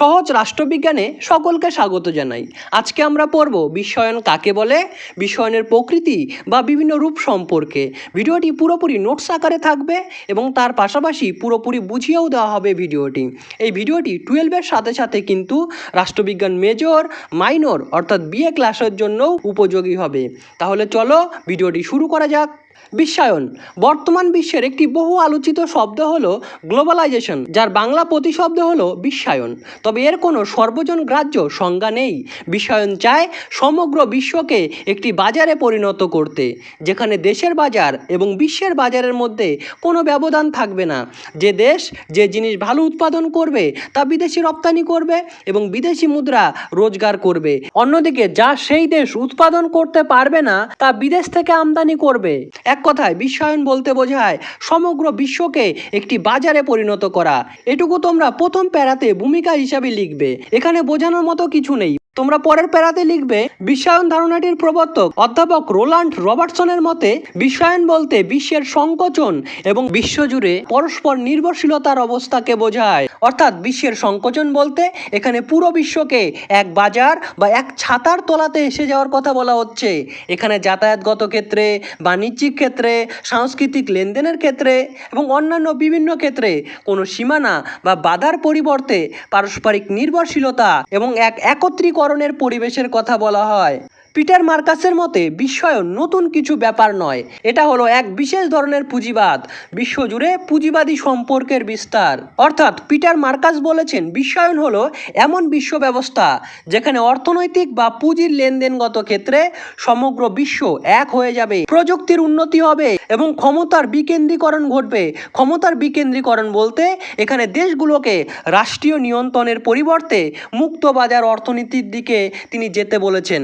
সহজ রাষ্ট্রবিজ্ঞানে সকলকে স্বাগত জানাই। আজকে আমরা পড়ব বিশ্বায়ন কাকে বলে বিশ্বায়নের প্রকৃতি বা বিভিন্ন রূপ সম্পর্কে। ভিডিওটি পুরোপুরি নোটস আকারে থাকবে এবং তার পাশাপাশি পুরোপুরি বুঝিয়েও দেওয়া হবে ভিডিওটি। এই ভিডিওটি টুয়েলভের সাথে সাথে কিন্তু রাষ্ট্রবিজ্ঞান মেজর, মাইনর অর্থাৎ বিএ ক্লাসের জন্যও উপযোগী হবে। তাহলে চলো ভিডিওটি শুরু করা যাক। বিশ্বায়ন। বর্তমান বিশ্বের একটি বহু আলোচিত শব্দ হলো গ্লোবালাইজেশন, যার বাংলা প্রতিশব্দ হলো বিশ্বায়ন। তবে এর কোনো সর্বজন গ্রাহ্য সংজ্ঞা নেই। বিশ্বায়ন চায় সমগ্র বিশ্বকে একটি বাজারে পরিণত করতে, যেখানে দেশের বাজার এবং বিশ্বের বাজারের মধ্যে কোনো ব্যবধান থাকবে না। যে দেশ যে জিনিস ভালো উৎপাদন করবে, তা বিদেশি রপ্তানি করবে এবং বিদেশি মুদ্রা রোজগার করবে। অন্যদিকে যা সেই দেশ উৎপাদন করতে পারবে না, তা বিদেশ থেকে আমদানি করবে। এক কথায় বিশ্বায়ন বলতে বোঝায় সমগ্র বিশ্বকে একটি বাজারে পরিণত করা। এটুকু তোমরা প্রথম প্যারাতে ভূমিকা হিসাবে লিখবে। এখানে বোঝানোর মতো কিছু নেই। তোমরা পরের প্যারাতে লিখবে, বিশ্বায়ন ধারণাটির প্রবর্তক অধ্যাপক রোলান্ড রবার্টসনের মতে, বিশ্বায়ন বলতে বিশ্বের সংকোচন এবং বিশ্বজুড়ে পরস্পর নির্ভরশীলতার অবস্থাকে বোঝায়। অর্থাৎ বিশ্বের সংকোচন বলতে এখানে পুরো বিশ্বকে এক বাজার বা এক ছাতার তলাতে এসে যাওয়ার কথা বলা হচ্ছে। এখানে যাতায়াতগত ক্ষেত্রে বাণিজ্যিক ক্ষেত্রে, সাংস্কৃতিক লেনদেনের ক্ষেত্রে এবং অন্যান্য বিভিন্ন ক্ষেত্রে কোনো সীমানা বা বাধার পরিবর্তে পারস্পরিক নির্ভরশীলতা এবং এক একত্রীকরণের পরিবেশের কথা বলা হয়। পিটার মার্কাসের মতে বিশ্বায়ন নতুন কিছু ব্যাপার নয়। এটা হলো এক বিশেষ ধরনের পুঁজিবাদ, বিশ্বজুড়ে পুঁজিবাদী সম্পর্কের বিস্তার। অর্থাৎ পিটার মার্কাস বলেছেন বিশ্বায়ন হলো এমন বিশ্ব ব্যবস্থা, যেখানে অর্থনৈতিক বা পুঁজির লেনদেনগত ক্ষেত্রে সমগ্র বিশ্ব এক হয়ে যাবে। প্রযুক্তির উন্নতি হবে এবং ক্ষমতার বিকেন্দ্রীকরণ ঘটবে। ক্ষমতার বিকেন্দ্রীকরণ বলতে, এখানে দেশগুলোকে রাষ্ট্রীয় নিয়ন্ত্রণের পরিবর্তে মুক্ত বাজার অর্থনীতির দিকে তিনি যেতে বলেছেন।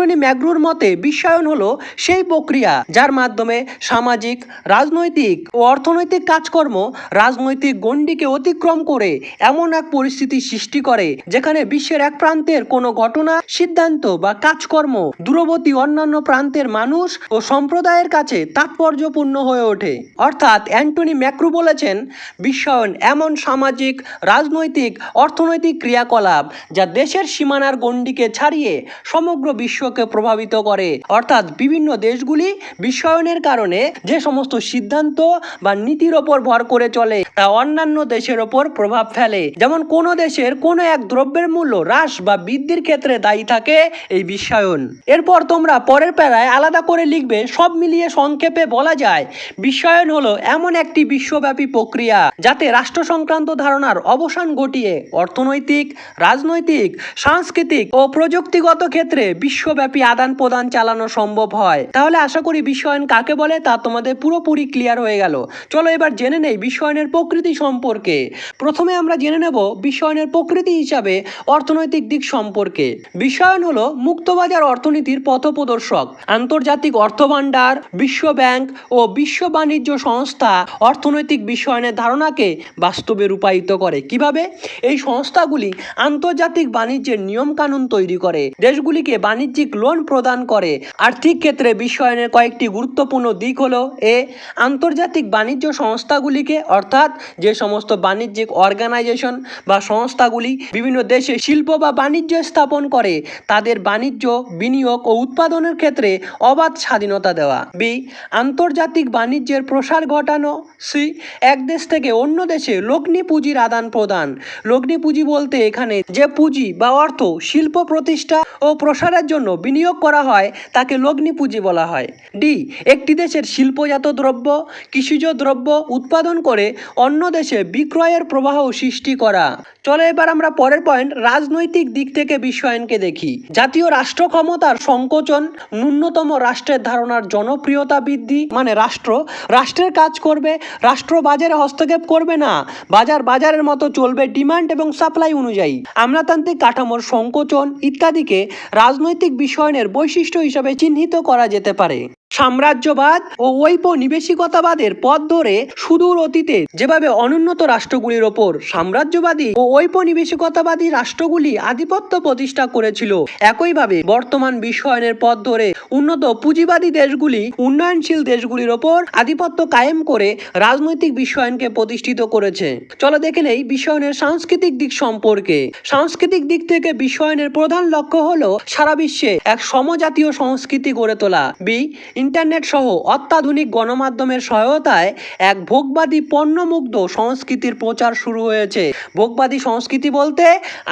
অ্যান্টনি ম্যাগ্রুর মতে বিশ্বায়ন হলো সেই প্রক্রিয়া যার মাধ্যমে সামাজিক, রাজনৈতিক ও অর্থনৈতিক কাজকর্ম রাজনৈতিক গণ্ডিকে অতিক্রম করে এমন এক পরিস্থিতি সৃষ্টি করে যেখানে বিশ্বের এক প্রান্তের কোনো ঘটনা, সিদ্ধান্ত বা কাজকর্ম দূরবর্তী অন্যান্য প্রান্তের মানুষ ও সম্প্রদায়ের কাছে তাৎপর্যপূর্ণ হয়ে ওঠে। অর্থাৎ অ্যান্টনি ম্যাক্রু বলেছেন, বিশ্বায়ন এমন সামাজিক, রাজনৈতিক, অর্থনৈতিক ক্রিয়াকলাপ যা দেশের সীমানার গণ্ডিকে ছাড়িয়ে সমগ্র বিশ্বকে প্রভাবিত করে। অর্থাৎ বিভিন্ন দেশগুলি বিশ্বায়নের কারণে যে সমস্ত সিদ্ধান্ত বা নীতির ওপর ভর করে চলে, তা অন্যান্য দেশের ওপর প্রভাব ফেলে। যেমন কোনো দেশের কোনো এক দ্রব্যের মূল্য হ্রাস বা বৃদ্ধির ক্ষেত্রে দায়ী থাকে এই বিশ্বায়ন। এরপর তোমরা পরের প্যারায় আলাদা করে লিখবে, সব মিলিয়ে সংক্ষেপে বলা যায়, বিশ্বায়ন হলো এমন একটি বিশ্বব্যাপী প্রক্রিয়া যাতে রাষ্ট্র সংক্রান্ত ধারণার অবসান ঘটিয়ে অর্থনৈতিক, রাজনৈতিক, সাংস্কৃতিক ও প্রযুক্তিগত ক্ষেত্রে বিশ্বব্যাপী আদান প্রদান চালানো সম্ভব হয়। তাহলে আশা করি বিশ্বায়ন কাকে বলে তা তোমাদের পুরোপুরি ক্লিয়ার হয়ে গেল। চলো এবার জেনে নেই বিশ্বায়নের প্রকৃতি সম্পর্কে। প্রথমে আমরা জেনে নেব বিশ্বায়নের প্রকৃতি হিসাবে অর্থনৈতিক দিক সম্পর্কে। বিশ্বায়ন হলো মুক্তবাজার অর্থনীতির পথপ্রদর্শক, আন্তর্জাতিক অর্থভাণ্ডার, বিশ্ব ব্যাংক ও বিশ্ব বাণিজ্য সংস্থা অর্থনৈতিক বিশ্বায়নের ধারণাকে বাস্তবে রূপায়িত করে। কীভাবে? এই সংস্থাগুলি আন্তর্জাতিক বাণিজ্যের নিয়মকানুন তৈরি করে। দেশগুলিকে বাণিজ্যিক লোন প্রদান করে। আর্থিক ক্ষেত্রে বিশ্বায়নের কয়েকটি গুরুত্বপূর্ণ দিক হলো, এ, আন্তর্জাতিক বাণিজ্য সংস্থাগুলিকে, অর্থাৎ যে সমস্ত বাণিজ্যিক অর্গানাইজেশন বা সংস্থাগুলি বিভিন্ন দেশে শিল্প বা বাণিজ্য স্থাপন করে, তাদের বাণিজ্য, বিনিয়োগ ও উৎপাদনের ক্ষেত্রে অবাধ স্বাধীনতা দেওয়া। বি, আন্তর্জাতিক বাণিজ্যের প্রসার ঘটানো। সি, এক দেশ থেকে অন্য দেশে লগ্নি পুঁজির আদান প্রদান। লগ্নি পুঁজি বলতে এখানে যে পুঁজি বা অর্থ শিল্প প্রতিষ্ঠা ও প্রসারের জন্য বিনিয়োগ করা হয়, তাকে লগ্নি পুঁজি বলা হয়। ডি, একটি দেশের শিল্পজাত দ্রব্য, কৃষিজ দ্রব্য উৎপাদন করে অন্য দেশে বিক্রয়ের প্রবাহ সৃষ্টি করা। চলো এবার আমরা পরের পয়েন্ট, রাজনৈতিক দিক থেকে বিশ্বায়নকে দেখি। জাতীয় রাষ্ট্র ক্ষমতার সংকোচন, ন্যূনতম রাষ্ট্রের ধারণার জনপ্রিয়তা বৃদ্ধি মানে রাষ্ট্র, রাষ্ট্রের কাজ করবে, রাষ্ট্র বাজারে হস্তক্ষেপ করবে না, বাজার বাজারের মতো চলবে ডিমান্ড এবং সাপ্লাই অনুযায়ী। আমলাতান্ত্রিক কাঠামোর সংকোচন ইত্যাদিকে রাজনৈতিক বিশ্বায়নের বৈশিষ্ট্য হিসাবে চিহ্নিত করা যেতে পারে। সাম্রাজ্যবাদ ও ঔপনিবেশিকতাবাদের পথ ধরে সুদূর অতীতে যেভাবে অনুন্নত রাষ্ট্রগুলির ওপর সাম্রাজ্যবাদী ও ঔপনিবেশিকতাবাদী রাষ্ট্রগুলি আধিপত্য প্রতিষ্ঠা করেছিল, একইভাবে বর্তমান বিশ্বায়নের পথ ধরে উন্নত পুঁজিবাদী দেশগুলি, উন্নয়নশীল দেশগুলির ওপর আধিপত্য কায়েম করে রাজনৈতিক বিশ্বায়নকে প্রতিষ্ঠিত করেছে। চলো দেখে নেই বিশ্বায়নের সাংস্কৃতিক দিক সম্পর্কে। সাংস্কৃতিক দিক থেকে বিশ্বায়নের প্রধান লক্ষ্য হলো সারা বিশ্বে এক সমজাতীয় সংস্কৃতি গড়ে তোলা। বি ইন্টারনেট সহ অত্যাধুনিক গণমাধ্যমের সহায়তায় এক ভোগবাদী পণ্যমুগ্ধ সংস্কৃতির প্রচার শুরু হয়েছে। ভোগবাদী সংস্কৃতি বলতে,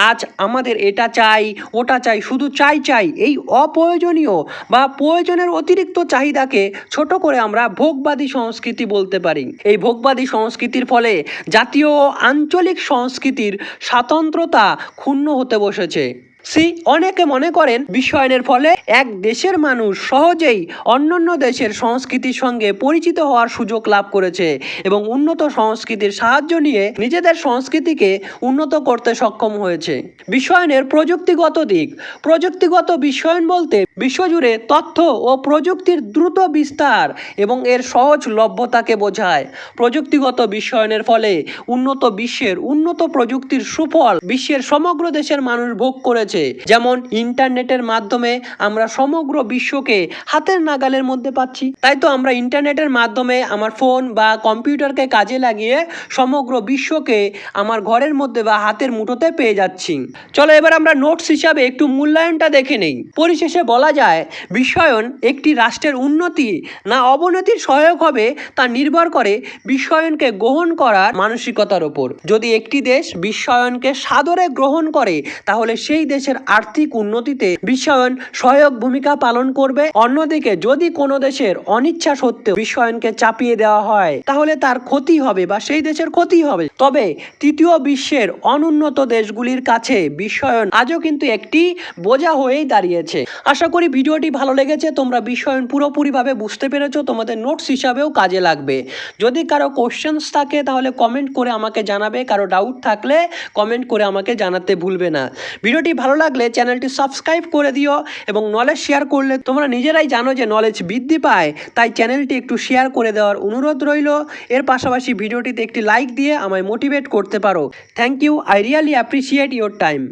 আজ আমাদের এটা চাই, ওটা চাই, শুধু চাই চাই, এই অপ্রয়োজনীয় বা প্রয়োজনের অতিরিক্ত চাহিদাকে ছোট করে আমরা ভোগবাদী সংস্কৃতি বলতে পারি। এই ভোগবাদী সংস্কৃতির ফলে জাতীয় আঞ্চলিক সংস্কৃতির স্বাতন্ত্রতা ক্ষুণ্ণ হতে বসেছে। সি অনেকে মনে করেন বিশ্বায়নের ফলে এক দেশের মানুষ সহজেই অন্যান্য দেশের সংস্কৃতির সঙ্গে পরিচিত হওয়ার সুযোগ লাভ করেছে এবং উন্নত সংস্কৃতির সাহায্য নিয়ে নিজেদের সংস্কৃতিকে উন্নত করতে সক্ষম হয়েছে। বিশ্বায়নের প্রযুক্তিগত দিক। প্রযুক্তিগত বিশ্বায়ন বলতে বিশ্বজুড়ে তথ্য ও প্রযুক্তির দ্রুত বিস্তার এবং এর সহজ লভ্যতাকে বোঝায়। প্রযুক্তিগত বিশ্বায়নের ফলে উন্নত বিশ্বের উন্নত প্রযুক্তির সুফল বিশ্বের সমগ্র দেশের মানুষ ভোগ করেছে। যেমন ইন্টারনেটের মাধ্যমে আমরা সমগ্র বিশ্বকে হাতের নাগালের মধ্যে পাচ্ছি। তাই তো আমরা ইন্টারনেটের মাধ্যমে আমার ফোন বা কম্পিউটারকে কাজে লাগিয়ে সমগ্র বিশ্বকে আমার ঘরের মধ্যে বা হাতের মুঠোতে পেয়ে যাচ্ছি। চলো এবার আমরা নোটস হিসাবে একটু মূল্যায়নটা দেখে নেই। পরিশেষে বলা যায় বিশ্বায়ন একটি রাষ্ট্রের উন্নতি না অবনতির সহায়ক হবে তা নির্ভর করে বিশ্বায়নকে গ্রহণ করার মানসিকতার ওপর। যদি একটি দেশ বিশ্বায়নকে সাদরে গ্রহণ করে, তাহলে সেই দেশের আর্থিক উন্নতিতে বিশ্বায়ন সহায়ক ভূমিকা পালন করবে। অন্যদিকে যদি কোনো দেশের অনিচ্ছা সত্ত্বেও বিশ্বায়নকে চাপিয়ে দেওয়া হয়, তাহলে তার ক্ষতি হবে বা সেই দেশের ক্ষতি হবে। তবে তৃতীয় বিশ্বের অনুন্নত দেশগুলির কাছে বিশ্বায়ন আজও কিন্তু একটি বোঝা হয়েই দাঁড়িয়েছে। আশা করি ভিডিওটি ভালো লেগেছে, তোমরা বিশ্বায়ন পুরোপুরিভাবে বুঝতে পেরেছ, তোমাদের নোটস হিসাবেও কাজে লাগবে। যদি কারও কোশ্চেন্স থাকে, তাহলে কমেন্ট করে আমাকে জানাবে, কারও ডাউট থাকলে কমেন্ট করে আমাকে জানাতে ভুলবে না। ভিডিওটি ভালো লাগলে চ্যানেলটি সাবস্ক্রাইব করে দিও এবং নলেজ শেয়ার করলে তোমরা নিজেরাই জানো যে নলেজ বৃদ্ধি পায়। তাই চ্যানেলটি একটু শেয়ার করে দেওয়ার অনুরোধ রইল। এর পাশাপাশি ভিডিওটিতে একটি লাইক দিয়ে আমায় মোটিভেট করতে পারো। Thank you I really appreciate your time